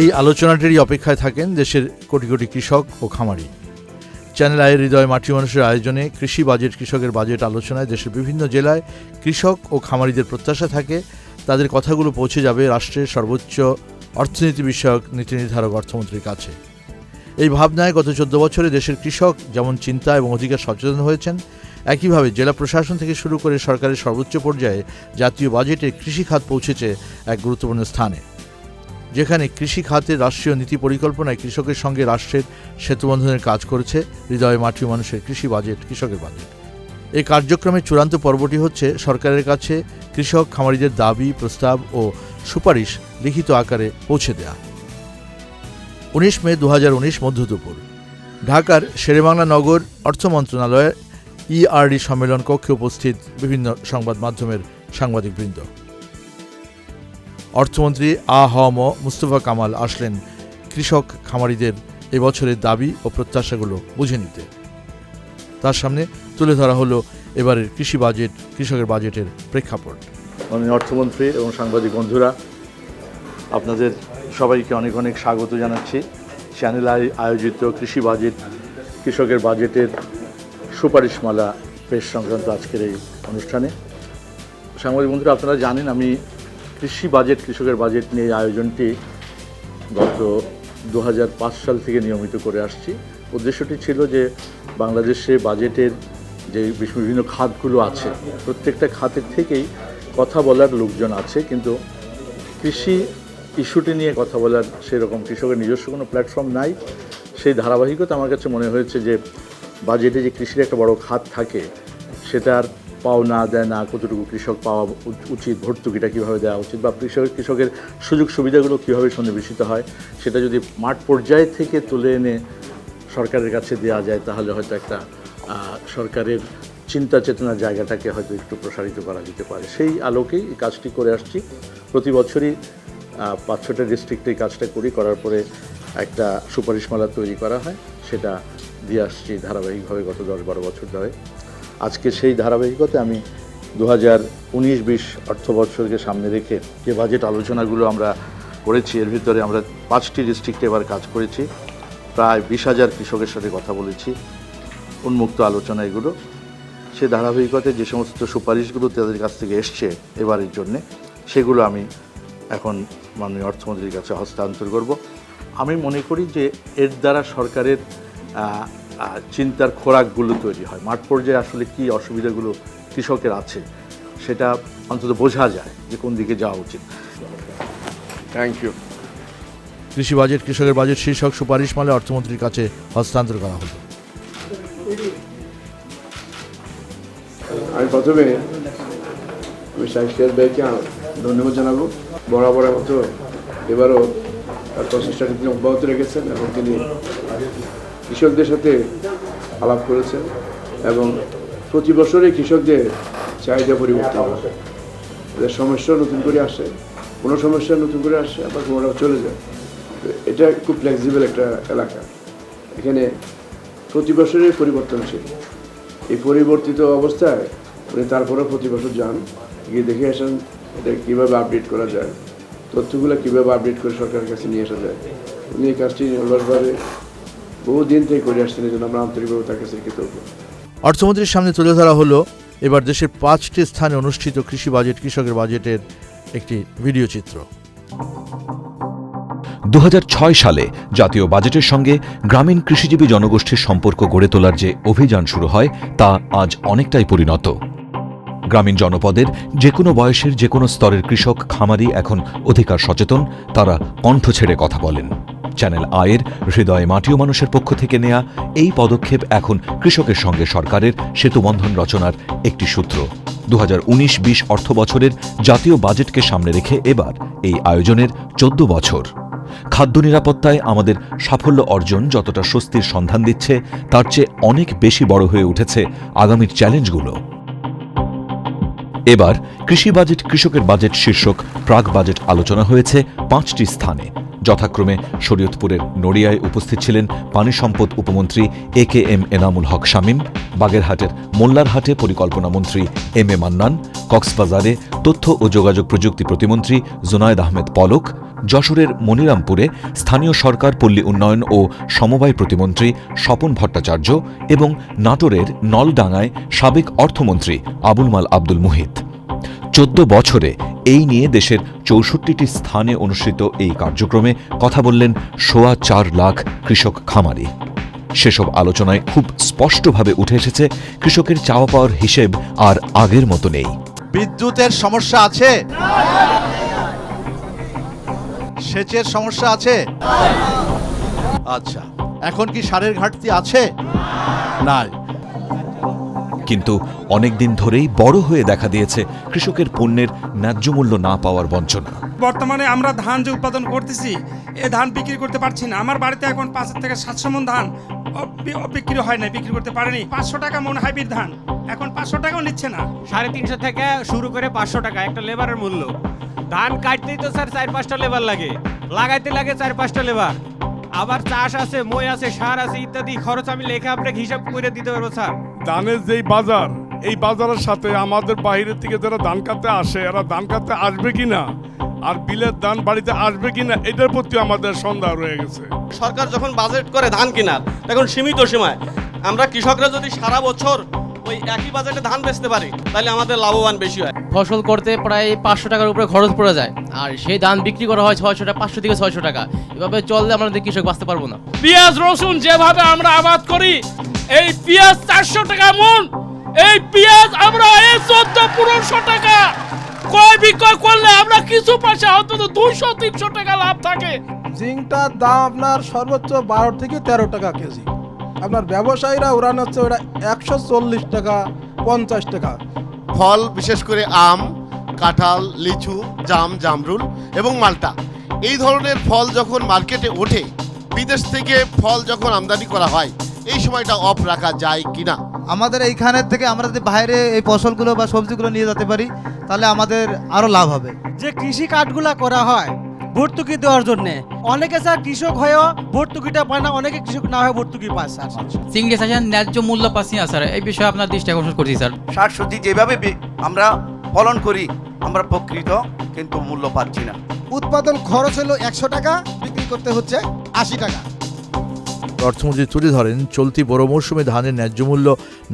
এই আলোচনাটিরই অপেক্ষায় থাকেন দেশের কোটি কোটি কৃষক ও খামারি। চ্যানেল আয়ের হৃদয় মাটি মানুষের আয়োজনে কৃষি বাজেট কৃষকের বাজেট আলোচনায় দেশের বিভিন্ন জেলায় কৃষক ও খামারিদের প্রত্যাশা থাকে। তাদের কথাগুলো পৌঁছে যাবে রাষ্ট্রের সর্বোচ্চ অর্থনীতি বিষয়ক নীতি নির্ধারক অর্থমন্ত্রীর কাছে। এই ভাবনায় গত চোদ্দ বছরে দেশের কৃষক যেমন চিন্তা এবং অধিকার সচেতন হয়েছেন, একইভাবে জেলা প্রশাসন থেকে শুরু করে সরকারের সর্বোচ্চ পর্যায়ে জাতীয় বাজেটে কৃষি খাত পৌঁছেছে এক গুরুত্বপূর্ণ স্থানে। যেখানে কৃষি খাতের রাষ্ট্রীয় নীতি পরিকল্পনায় কৃষকের সঙ্গে রাষ্ট্রের সেতুবন্ধনের কাজ করেছে হৃদয় মাটি মানুষের কৃষি বাজেট, কৃষকের বাজেট। এই কার্যক্রমের চূড়ান্ত পর্বটি হচ্ছে সরকারের কাছে কৃষক খামারিদের দাবি, প্রস্তাব ও সুপারিশ লিখিত আকারে পৌঁছে দেয়া। উনিশ মে দু হাজার উনিশ মধ্য দুপুর। ঢাকার শেরেবাংলা নগর অর্থ মন্ত্রণালয়ের ইআরডি সম্মেলন কক্ষে উপস্থিত বিভিন্ন সংবাদ মাধ্যমের সাংবাদিকবৃন্দ। অর্থমন্ত্রী আ হ ম মুস্তফা কামাল আসলেন কৃষক খামারিদের এবছরের দাবি ও প্রত্যাশাগুলো বুঝে নিতে। তার সামনে তুলে ধরা হলো এবারের কৃষি বাজেট, কৃষকের বাজেটের প্রেক্ষাপট। অর্থমন্ত্রী এবং সাংবাদিক বন্ধুরা আপনাদের সবাইকে অনেক অনেক স্বাগত জানাচ্ছি। চ্যানেল আয়োজিত কৃষি বাজেট, কৃষকের বাজেটের সুপারিশমালা পেশ সংক্রান্ত আজকের এই অনুষ্ঠানে। সাংবাদিক বন্ধুরা, আপনারা জানেন আমি কৃষি বাজেট, কৃষকের বাজেট নিয়ে এই আয়োজনটি গত দু হাজার পাঁচ সাল থেকে নিয়মিত করে আসছি। উদ্দেশ্যটি ছিল যে বাংলাদেশে বাজেটের যে বিভিন্ন খাতগুলো আছে, প্রত্যেকটা খাতের থেকেই কথা বলার লোকজন আছে, কিন্তু কৃষি ইস্যুটি নিয়ে কথা বলার সেরকম কৃষকের নিজস্ব কোনো প্ল্যাটফর্ম নাই। সেই ধারাবাহিকতা আমার কাছে মনে হয়েছে যে বাজেটে যে কৃষির একটা বড় খাত থাকে, সেটার পাও না দেয় না, কতটুকু কৃষক পাওয়া উচিত, ভর্তুকিটা কীভাবে দেওয়া উচিত, বা কৃষক কৃষকের সুযোগ সুবিধাগুলো কীভাবে সন্নিবেশিত হয়, সেটা যদি মাঠ পর্যায় থেকে তুলে এনে সরকারের কাছে দেওয়া যায়, তাহলে হয়তো একটা সরকারের চিন্তা চেতনার জায়গাটাকে হয়তো একটু প্রসারিত করা যেতে পারে। সেই আলোকেই কাজটি করে আসছি। প্রতি বছরই পাঁচ ছটা ডিস্ট্রিক্টে কাজটা করি, করার পরে একটা সুপারিশমালা তৈরি করা হয়, সেটা দিয়ে আসছি ধারাবাহিকভাবে গত দশ বারো বছর ধরে। আজকে সেই ধারাবাহিকতা আমি দু হাজার উনিশ বিশ অর্থ বছরকে সামনে রেখে যে বাজেট আলোচনাগুলো আমরা করেছি, এর ভিতরে আমরা পাঁচটি ডিস্ট্রিক্টে এবার কাজ করেছি, প্রায় বিশ হাজার কৃষকের সাথে কথা বলেছি, উন্মুক্ত আলোচনা এগুলো। সে ধারাবাহিকতায় যে সমস্ত সুপারিশগুলো তাদের কাছ থেকে এসছে এবারের জন্যে, সেগুলো আমি এখন মাননীয় অর্থমন্ত্রীর কাছে হস্তান্তর করব। আমি মনে করি যে এর দ্বারা সরকারের চিন্তার খোরাকগুলো তৈরি হয়। মাঠ পর্যায়ে আসলে কী অসুবিধাগুলো কৃষকের আছে সেটা অন্তত বোঝা যায় যে কোন দিকে যাওয়া উচিত। থ্যাংক ইউ কৃষি বাজেট কৃষকের বাজেট শীর্ষক সুপারিশ মালে অর্থমন্ত্রীর কাছে হস্তান্তর করা হলো। আমি প্রথমে আমি সাহিত্যার ভাইকে ধন্যবাদ জানাব। বরাবরের মতো এবারও তার প্রচেষ্টাটি তিনি অব্যাহত রেখেছেন এবং তিনি কৃষকদের সাথে আলাপ করেছেন এবং প্রতি বছরই কৃষকদের চাহিদা পরিবর্তন হয়। এদের সমস্যা নতুন করে আসে, কোনো সমস্যা নতুন করে আসে, আবার কোনোটা চলে যায়। এটা খুব ফ্লেক্সিবল একটা এলাকা। এখানে প্রতি বছরই পরিবর্তনশীল এই পরিবর্তিত অবস্থায় উনি তারপরেও প্রতি বছর যান, গিয়ে দেখে আসেন এটা কীভাবে আপডেট করা যায়? তথ্যগুলো কীভাবে আপডেট করে সরকারের কাছে নিয়ে আসা যায়? উনি এই কাজটি নির্ভরভাবে বহুদিন থেকে করে আসছেন এই জন্য আমরা আন্তরিকভাবে তার কাছে কৃতজ্ঞ। অর্থমন্ত্রীর সামনে তুলে ধরা হলো এবার দেশের পাঁচটি স্থানে অনুষ্ঠিত কৃষি বাজেট কৃষকের বাজেটের একটি ভিডিও চিত্র। দু হাজার ছয় সালে জাতীয় বাজেটের সঙ্গে গ্রামীণ কৃষিজীবী জনগোষ্ঠীর সম্পর্ক গড়ে তোলার যে অভিযান শুরু হয় তা আজ অনেকটাই পরিণত। গ্রামীণ জনপদের যে কোনো বয়সের যে কোনো স্তরের কৃষক খামারি এখন অধিকার সচেতন, তারা কণ্ঠ ছেড়ে কথা বলেন। চ্যানেল আয়ের হৃদয়ে মাটিও মানুষের পক্ষ থেকে নেয়া এই পদক্ষেপ এখন কৃষকের সঙ্গে সরকারের সেতুবন্ধন রচনার একটি সূত্র। দু হাজার উনিশ বিশ অর্থ বছরের জাতীয় বাজেটকে সামনে রেখে এবার এই আয়োজনের চোদ্দ বছর। খাদ্য নিরাপত্তায় আমাদের সাফল্য অর্জন যতটা স্বস্তির সন্ধান দিচ্ছে, তার চেয়ে অনেক বেশি বড় হয়ে উঠেছে আগামীর চ্যালেঞ্জগুলো এবার কৃষি বাজেট কৃষকের বাজেট শীর্ষক প্রাক বাজেট আলোচনা হয়েছে পাঁচটি স্থানে। যথাক্রমে শরীয়তপুরের নড়িয়ায় উপস্থিত ছিলেন পানি সম্পদ উপমন্ত্রী A K M Enamul Haque Shamim, বাগেরহাটের মোল্লারহাটে পরিকল্পনা মন্ত্রী এম এ মান্নান, কক্সবাজারে তথ্য ও যোগাযোগ প্রযুক্তি প্রতিমন্ত্রী জুনায়দ আহমেদ পলক, যশোরের মনিরামপুরে স্থানীয় সরকার পল্লী উন্নয়ন ও সমবায় প্রতিমন্ত্রী স্বপন ভট্টাচার্য এবং নাটোরের নলডাঙ্গায় সাবেক অর্থমন্ত্রী আবুল মাল আব্দুল মুহিত। চোদ্দ বছরে এই নিয়ে দেশের চৌষট্টিটি স্থানে অনুষ্ঠিত এই কার্যক্রমে কথা বললেন সোয়া চার লাখ কৃষক খামারি। সেসব আলোচনায় খুব স্পষ্টভাবে উঠে এসেছে, কৃষকের চাওয়া পাওয়ার হিসেব আর আগের মতো নেই। বিদ্যুতের সমস্যা আছে? সেচের সমস্যা আছে? আচ্ছা এখন কি সারের ঘাটতি আছে? নাই। কিন্তু অনেকদিন ধরেই বড় হয়ে দেখা দিয়েছে কৃষকের পণ্যের ন্যায্য মূল্য না পাওয়ার বঞ্চনা। বর্তমানে আমরা ধান যে উৎপাদন করতেছি এ ধান বিক্রি করতে পারছি না। আমার বাড়িতে এখন পাঁচ থেকে সাতশো মন ধান বিক্রি হয় না বিক্রি করতে পারেনি। পাঁচশো টাকা মন হাইব্রিড ধান। এখন পাঁচশো টাকাও নিচ্ছে না। সাড়ে তিনশো থেকে শুরু করে পাঁচশো টাকা একটা লেবারের মূল্য। ধান কাটতেই তো স্যার চার পাঁচটা লেবার লাগে। লাগাইতে লাগে চার পাঁচটা লেবার। আবার চাষ আছে মই আছে সার আছে ইত্যাদি খরচ আমি লেখা আপনাকে হিসাব করে দিতে পারব স্যার। ধানের যেই বাজার, এই বাজারের সাথে আমাদের বাহিরের থেকে যারা ধান কাটতে আসে, এরা ধান কাটতে আসবে কি না আর বিলের ধান বাড়িতে আসবে কি না এটার প্রতি আমাদের সন্দেহ রয়ে গেছে। সরকার যখন বাজেট করে ধান কেনার, তখন সীমিত সীমায়। আমরা কৃষকরা যদি সারা বছর ওই একই বাজেটে ধান বেচতে পারি তাহলে আমাদের লাভবান বেশি হয়। ফসল করতে প্রায় পাঁচশো টাকার উপরে খরচ পড়ে যায়। আর সেই ধান বিক্রি করা হয় ছয়শো টাকা পাঁচশো থেকে ছয়শো টাকা। এভাবে চললে আমাদের কৃষক বাঁচতে পারব না। পেঁয়াজ রসুন যেভাবে আমরা আবাদ করি এই পেঁয়াজ চারশো টাকা মন এই পেঁয়াজ আমরা এই চোদ্দ পনেরোশো টাকা। ক্রয় বিক্রয় করলে আমরা কিছু পয়সা অন্তত দুইশো তিনশো টাকা লাভ থাকে। জিঙ্কটার দাম আপনার সর্বোচ্চ বারো থেকে তেরো টাকা কেজি। আপনার ব্যবসায়ীরা উড়ান হচ্ছে ওটা একশো চল্লিশ টাকা পঞ্চাশ টাকা। ফল বিশেষ করে আম কাঁঠাল লিচু জাম জামরুল এবং মালটা। এই ধরনের ফল যখন মার্কেটে ওঠে বিদেশ থেকে ফল যখন আমদানি করা হয় এই সময়টা অফ রাখা যায় কিনা? আমাদের এইখানের থেকে আমরা যদি বাইরে এই ফসলগুলো বা সবজিগুলো নিয়ে যেতে পারি তাহলে আমাদের আরও লাভ হবে। যে কৃষি কার্ডগুলা করা হয় ভর্তুকি দেওয়ার জন্য। অনেকে স্যার কৃষক হয়েও ভর্তুকিটা পায় না অনেকে কৃষক না হয়ে ভর্তুকি পায় স্যার। চিংড়ি চাষের ন্যায্য মূল্য পাচ্ছি না স্যার। এই বিষয়ে আপনার দৃষ্টি আকর্ষণ করছি স্যার। শাক সবজি যেভাবে আমরা ফলন করি আমরা প্রকৃত কিন্তু মূল্য পাচ্ছি না। উৎপাদন খরচ হলো একশো টাকা বিক্রি করতে হচ্ছে আশি টাকা। অর্থমন্ত্রী তুলে ধরেন চলতি বড় মৌসুমে ধানের ন্যায্য মূল্য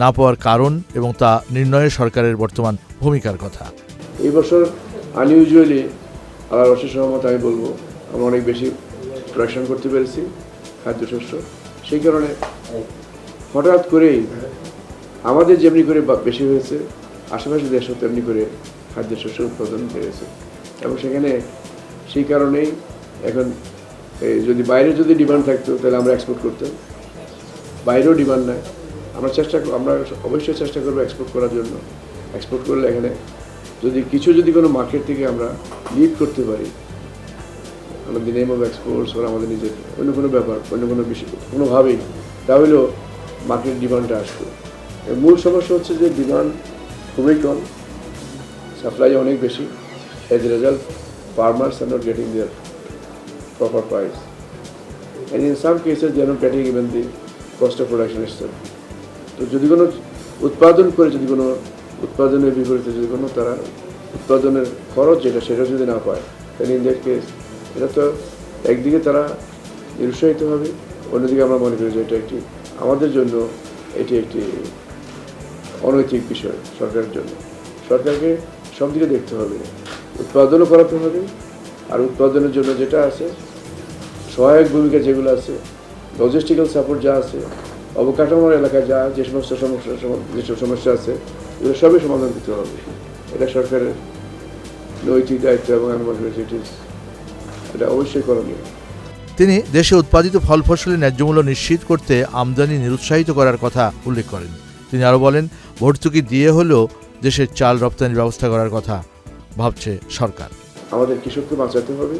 না পাওয়ার কারণ এবং তা নির্ণয়ে সরকারের বর্তমান ভূমিকার কথা। এই বছর আনইউজুয়ালি আল্লাহর অশেষ সহমত আমি বলব আমরা অনেক বেশি প্রোডাকশন করতে পেরেছি, খাদ্যশস্য। সেই কারণে হঠাৎ করেই আমাদের যেমনি করে বেশি হয়েছে আশেপাশে দেশও তেমনি করে খাদ্যশস্য উৎপাদন বেড়েছে। এবং সেখানে সেই কারণেই এখন যদি বাইরে যদি ডিমান্ড থাকতো, তাহলে আমরা এক্সপোর্ট করতাম। বাইরেও ডিমান্ড নাই। আমরা চেষ্টা, আমরা অবশ্যই চেষ্টা করব এক্সপোর্ট করার জন্য। এক্সপোর্ট করলে এখানে যদি কিছু যদি কোনো মার্কেট থেকে আমরা লিড করতে পারি, আমাদের নেম অফ এক্সপোর্টস ওরা আমাদের নিজের অন্য কোনো ব্যাপার, অন্য কোনো বিষয়, কোনোভাবেই, তাহলেও মার্কেট ডিমান্ডটা আসবে। মূল সমস্যা হচ্ছে যে ডিমান্ড খুবই কম সাপ্লাই অনেক বেশি। As a result farmers are not getting their proper price cases, they are not getting even the cost of production itself. তো যদি কোনো উৎপাদন করে, যদি কোনো উৎপাদনের বিপরীতে যদি কোনো তারা উৎপাদনের খরচ যেটা সেটা যদি না পায় তাহলে ইন দ্যাট কেস এটা তো একদিকে তারা নিরুৎসাহিত হবে, অন্যদিকে আমরা মনে করি যে এটা একটি, আমাদের জন্য এটি একটি অনৈতিক বিষয় সরকারের জন্য। সরকারকে সব দিকে দেখতে হবে, উৎপাদনও করাতে হবে, আর উৎপাদনের জন্য যেটা আছে, সহায়ক ভূমিকা যেগুলো আছে লজিস্টিক্যাল সাপোর্ট যা আছে, অবকাঠামোর এলাকায় যা যে সমস্ত সমস্যা যেসব সমস্যা আছে এগুলো সবই সমাধান দিতে হবে। এটা সরকারের নৈতিক দায়িত্ব এবং আমি মনে করি এটা অবশ্যই করণীয়। তিনি দেশে উৎপাদিত ফল ফসলের ন্যায্য মূল্য নিশ্চিত করতে আমদানি নিরুৎসাহিত করার কথা উল্লেখ করেন। তিনি আরও বলেন ভর্তুকি দিয়ে হলেও দেশের চাল রপ্তানির ব্যবস্থা করার কথা ভাবছে সরকার। আমাদের কৃষককে বাঁচাতে হবে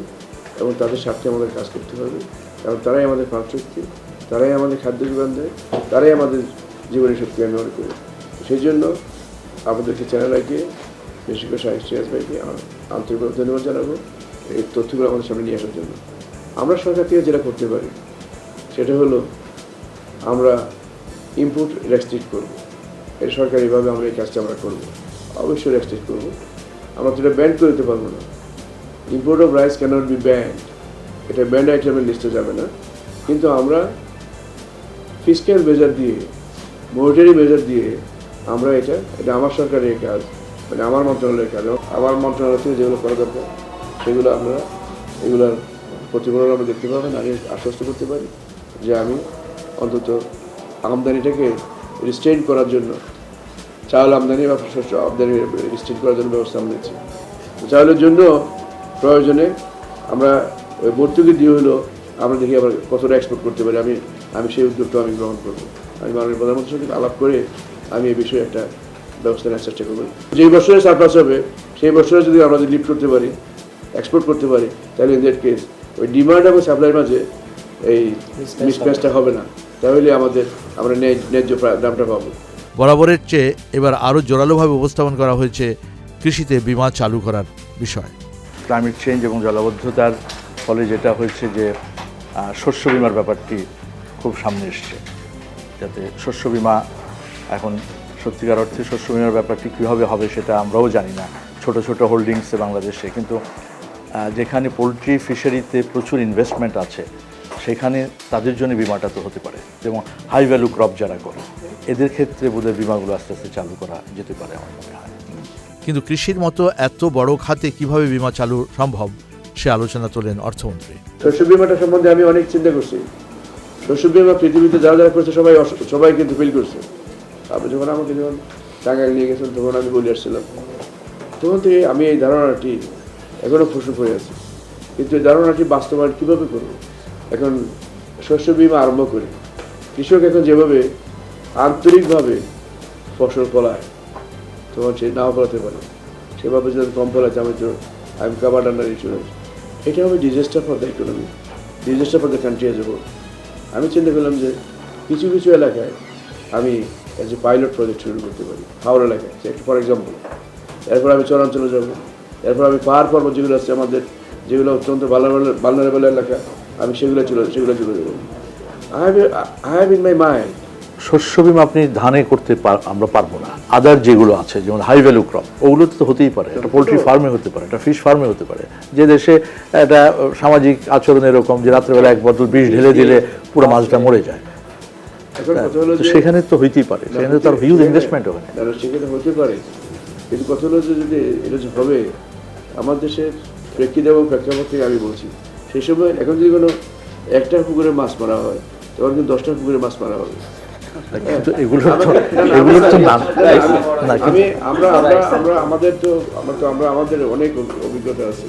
এবং তাদের স্বার্থে আমাদের কাজ করতে হবে। কারণ তারাই আমাদের প্রাণ শক্তি তারাই আমাদের খাদ্য যোগান দেয় তারাই আমাদের জীবনের শক্তি আমি মনে করি। সেই জন্য আমাদেরকে চ্যানেল আইকে বেশি করে সাহিত্য সিরাজ ভাইকে আন্তরিকভাবে ধন্যবাদ জানাব এই তথ্যগুলো আমাদের সামনে নিয়ে আসার জন্য। আমরা সরকার থেকে যেটা করতে পারি, সেটা হলো আমরা ইম্পোর্ট রেস্ট্রিক্ট করব। এই সরকারিভাবে আমরা এই কাজটা আমরা করব, অবশ্যই রেস্ট্রিক্ট করব। আমরা তো এটা ব্যান্ড করে দিতে পারব না। Import of rice cannot be banned এটা ব্যান্ড আইটেমের লিস্টে যাবে না। কিন্তু আমরা ফিসক্যাল মেজার দিয়ে মনিটারি মেজার দিয়ে আমরা এটা এটা আমার সরকারের কাজ মানে আমার মন্ত্রণালয়ের কাজ আমার মন্ত্রণালয় থেকে যেগুলো করা দরকার, সেগুলো আমরা এগুলোর প্রতিফলন আমরা দেখতে পাবেন, আমি আশ্বস্ত করতে পারি যে আমি অন্তত আমদানিটাকে রিস্ট্রেন করার জন্য, চাউল আমদানি বা শস্য আমদানি রিস্ট্রেন করার জন্য ব্যবস্থা আমরা নিচ্ছি। চাউলের জন্য প্রয়োজনে আমরা, ওই ভর্তুকি দিয়ে হলো আমরা দেখি আবার কতটা এক্সপোর্ট করতে পারি, আমি আমি সেই উদ্যোগটা আমি গ্রহণ করব। আমি মাননীয় প্রধানমন্ত্রীর সঙ্গে আলাপ করে আমি এই বিষয়ে একটা ব্যবস্থা নেওয়ার চেষ্টা করব। যেই বছরে সারপ্লাস হবে সেই বছরে যদি আমরা যদি লিফট করতে পারি এক্সপোর্ট করতে পারি তাহলে ইন দ্যাট কেস ওই ডিমান্ড এবং সাপ্লাইয়ের মাঝে এই মিসম্যাচটা হবে। না। তাহলে আমাদের আমরা ন্যায- ন্যায্য দামটা পাবো। বরাবরের চেয়ে এবার আরও জোরালোভাবে উপস্থাপন করা হয়েছে কৃষিতে বিমা চালু করার বিষয়। ক্লাইমেট চেঞ্জ এবং জলাবদ্ধতার ফলে যেটা হয়েছে যে শস্য বিমার ব্যাপারটি খুব সামনে এসছে। যাতে শস্য বিমা এখন সত্যিকার অর্থে শস্য বিমার ব্যাপারটি কীভাবে হবে সেটা আমরাও জানি না। ছোট ছোট হোল্ডিংসে বাংলাদেশে। কিন্তু যেখানে পোলট্রি ফিশারিতে প্রচুর ইনভেস্টমেন্ট আছে সেখানে তাদের জন্য বিমাটা তো হতে পারে। যেমন হাই ভ্যালু ক্রপ যারা করে এদের ক্ষেত্রে বোধহয় বিমাগুলো আস্তে আস্তে চালু করা যেতে পারে আমার মনে হয়। কিন্তু কৃষির মতো এত বড় খাতে কীভাবে বিমা চালু সম্ভব সে আলোচনা তোলেন অর্থমন্ত্রী। শস্য বিমাটা সম্বন্ধে আমি অনেক চিন্তা করছি। শস্য বিমা পৃথিবীতে যারা যারা করছে সবাই সবাই কিন্তু ফিল করছে। আপনি যখন আমাকে যখন টাঙ্গাইল নিয়ে গেছেন তখন আমি বলে আসছিলাম। তখন থেকে আমি এই ধারণাটি এখনও ফুসুক হয়ে আছে। কিন্তু এই ধারণাটি বাস্তবায়ন কীভাবে করব? এখন শস্য বিমা আরম্ভ করি। কৃষক এখন যেভাবে আন্তরিকভাবে ফসল ফলায়, তখন সে নাও ফলাতে পারে। সেভাবে যদি কম ফলাচ্ছে আমি তো I am covered under insurance এটা হবে disaster for the economy disaster for the country আমি চিন্তা করলাম যে কিছু কিছু এলাকায় আমি এ পাইলট প্রজেক্ট শুরু করতে পারি। হাওড় এলাকায় ফর এক্সাম্পল এরপর আমি চরাঞ্চলে যাব। এরপর আমি পাহাড় পর্বত যেগুলো আছে আমাদের যেগুলো অত্যন্ত ভালনারেবল এলাকা আমি সেগুলো চলে সেগুলো চলে যাব। I have I have in my mind শস্য বিমা আপনি ধানে করতে আমরা পারব না। আদার যেগুলো আছে যেমন হাই ভ্যালু ক্রপ ওগুলো তো হতেই পারে। একটা পোলট্রি ফার্মে হতে পারে একটা ফিশ ফার্মে হতে পারে। যে দেশে একটা সামাজিক আচরণ এরকম যে রাত্রেবেলা এক বোতল বিষ ঢেলে দিলে পুরো মাছটা মরে যায়। সেখানে তো হইতেই পারে সেখানে তার হিউজ ইনভেস্টমেন্ট ওখানে সেখানে হতে পারে। কিন্তু কথা হলো যে যদি এটা যে হবে আমার দেশের প্রেক্ষিত এবং প্রেক্ষাপট থেকে আমি বলছি সেই সময় এখন যদি কোনো একটা পুকুরে মাছ মারা হয় তখন কিন্তু দশটা পুকুরে মাছ মারা হবে। কিন্তু এগুলো তো আমাদের- না, না, এগুলো তো আমরা- না না আমি আমরা আমরা আমরা আমাদের তো আমরা তো আমরা আমাদের অনেক অভিজ্ঞতা আছে।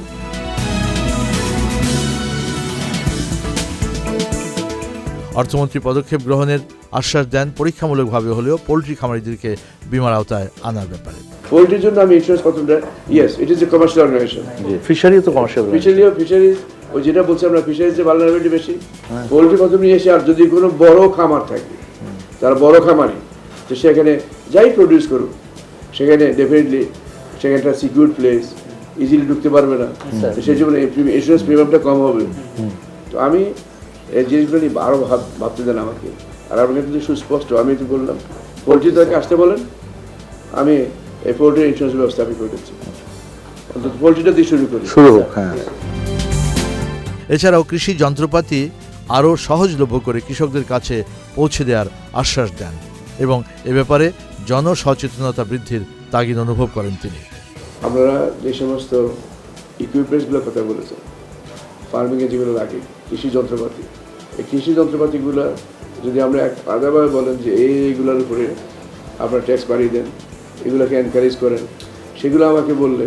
অর্থমন্ত্রী পদক্ষেপ গ্রহণের আশ্বাস দেন পরীক্ষামূলকভাবে হলেও পোলট্রি খামারিদেরকে বিমার আওতায় আনার ব্যাপারে। পোলট্রির জন্য আমি insurance পত্রটা yes it is a commercial organisation fishery তো কমার্শিয়াল ফিশারিও ফিশারিজ ওই যেটা বলছি আমরা ফিশারিজ যে ভালনারেবিলিটি বেশি। পোলট্রি প্রথম নিয়ে এসে আর যদি কোনো বড় খামার থাকে তারা বড় খামারি তো সেখানে যাই প্রডিউস করুক সেখানে ডেফিনেটলি সেখানটা সিকিউর প্লেস ইজিলি ঢুকতে পারবে না। সেই জন্য ইন্স্যুরেন্স প্রিমিয়ামটা কম হবে। তো আমি এই জিনিসগুলো নিয়ে আরও ভাব ভাবতে দেন আমাকে। আর আমাকে কিন্তু সুস্পষ্ট আমি তো বললাম পোলট্রি তাকে আসতে বলেন? আমি এই পোলট্রি ইন্স্যুরেন্স ব্যবস্থা আমি করে দিচ্ছি। অন্তত পোলট্রিটা দিয়ে শুরু করি। শুরু হোক হ্যাঁ। এছাড়াও কৃষি যন্ত্রপাতি আরও সহজলভ্য করে কৃষকদের কাছে পৌঁছে দেওয়ার আশ্বাস দেন এবং এ ব্যাপারে জনসচেতনতা বৃদ্ধির তাগিদ অনুভব করেন তিনি। আপনারা যে সমস্ত ইকুইপমেন্টসগুলোর কথা বলেছেন ফার্মিংয়ে যেগুলো লাগে কৃষি যন্ত্রপাতি এই কৃষি যন্ত্রপাতিগুলো যদি আমরা এক আলাদাভাবে বলেন যে এই এইগুলোর উপরে আপনারা ট্যাক্স বাড়িয়ে দেন, এগুলোকে এনকারেজ করেন, সেগুলো আমাকে বললে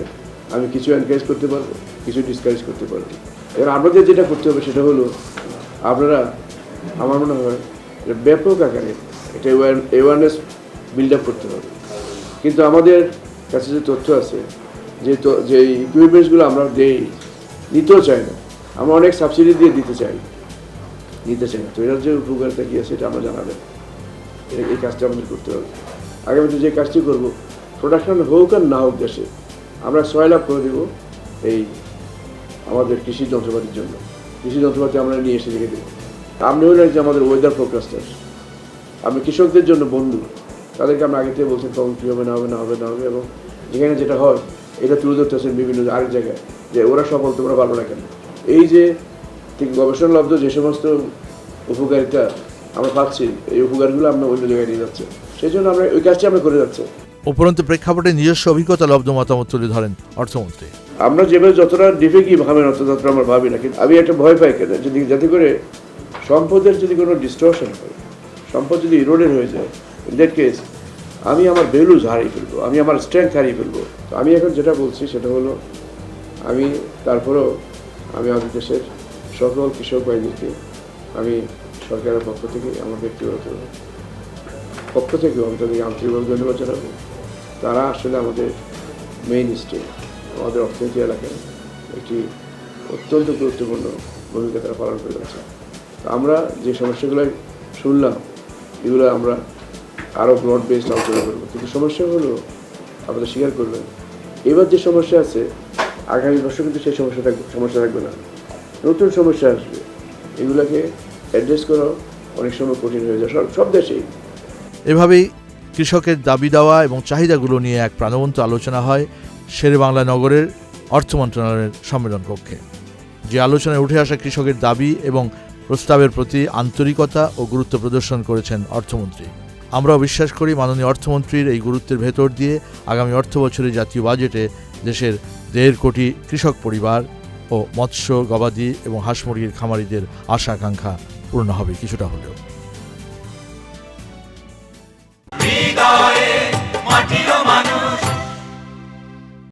আমি কিছু এনকারেজ করতে পারব, কিছু ডিসকারেজ করতে পারব। এবার আপনাদের যেটা করতে হবে সেটা হলো, আপনারা, আমার মনে হয় ব্যাপক আকারে এটা অ্যাওয়ারনেস বিল্ড আপ করতে হবে। কিন্তু আমাদের কাছে যে তথ্য আছে, যে যে ইকুইপমেন্টসগুলো আমরা দেই, নিতেও চাই না। আমরা অনেক সাবসিডি দিয়ে দিতে চাই। নিতে চাই না। তো এটার যে উপকারিতা কী আছে এটা আমরা জানাবেন। এই- কাজটা আমাদের করতে হবে। আগামীতে যে কাজটি করব প্রোডাকশন হোক আর না হোক দেশে, আমরা সয় লাভ করে দেবো এই আমাদের কৃষি যন্ত্রপাতির জন্য। কৃষি যন্ত্রপাতি আমরা নিয়ে এসে রেখে দিই আপনি হলেন যে আমাদের ওয়েদার ফোরকাস্টার আপনি কৃষকদের জন্য বন্ধু। তাদেরকে আমরা আগে থেকে বলছেন কখন কী হবে, না হবে না হবে না হবে এবং যেখানে যেটা হয়, এটা তুলে ধরতেছেন বিভিন্ন আরেক জায়গায় যে ওরা সফল, তোমরা পারব না কেন? এই যে ঠিক গবেষণালব্ধ যে সমস্ত উপকারিতা আমরা পাচ্ছি এই উপকারগুলো আমরা অন্য জায়গায় নিয়ে যাচ্ছে। সেই জন্য আমরা ওই কাজটি আমরা করে যাচ্ছি। উপরন্তু প্রেক্ষাপটে নিজস্ব অভিজ্ঞতা লব্ধ মতামত তুলে ধরেন অর্থমন্ত্রী। আমরা যেভাবে যতটা ডিফে কি ভাবেন অত ততটা আমরা ভাবি না কিন্তু আমি একটা ভয় পাই কেন? যদি যাতে করে সম্পদের যদি কোনো ডিস্টর্শন হয় সম্পদ যদি ইরোডেড হয়ে যায় ইন দ্যাট কেস আমি আমার ভ্যালুজ হারিয়ে ফেলব আমি আমার স্ট্রেংথ হারিয়ে ফেলব। তো আমি এখন যেটা বলছি সেটা হলো আমি তারপরেও আমি আমাদের দেশের সকল কৃষক ভাইদেরকে আমি সরকারের পক্ষ থেকে আমার ব্যক্তিগত পক্ষ থেকে তাদেরকে আন্তরিকভাবে ধন্যবাদ জানাব। তারা আসলে আমাদের মেইন স্টেট আমাদের অর্থনীতি এলাকায় একটি অত্যন্ত গুরুত্বপূর্ণ ভূমিকা তারা পালন করে যাচ্ছে। আমরা যে সমস্যাগুলো শুনলাম, এগুলো আমরা আরও ব্রড বেসড আলোচনা করব। কিন্তু সমস্যা হলো, আপনারা স্বীকার করবেন, এবার যে সমস্যা আছে, আগামী বছর কিন্তু সেই সমস্যা থাকবে সমস্যা থাকবে না। নতুন সমস্যা আসবে। এগুলোকে অ্যাড্রেস করা অনেক সময় কঠিন হয়ে যায়। সব দেশেই। এভাবেই কৃষকের দাবি দেওয়া এবং চাহিদাগুলো নিয়ে এক প্রাণবন্ত আলোচনা হয় শেরেবাংলা নগরের অর্থ মন্ত্রণালয়ের সম্মেলন কক্ষে। যে আলোচনায় উঠে আসা কৃষকের দাবি এবং প্রস্তাবের প্রতি আন্তরিকতা ও গুরুত্ব প্রদর্শন করেছেন অর্থমন্ত্রী। আমরাও বিশ্বাস করি মাননীয় অর্থমন্ত্রীর এই গুরুত্বের ভেতর দিয়ে আগামী অর্থ বছরে জাতীয় বাজেটে দেশের দেড় কোটি কৃষক পরিবার ও মৎস্য গবাদি এবং হাঁস মুরগির খামারিদের আশা আকাঙ্ক্ষা পূর্ণ হবে কিছুটা হলেও।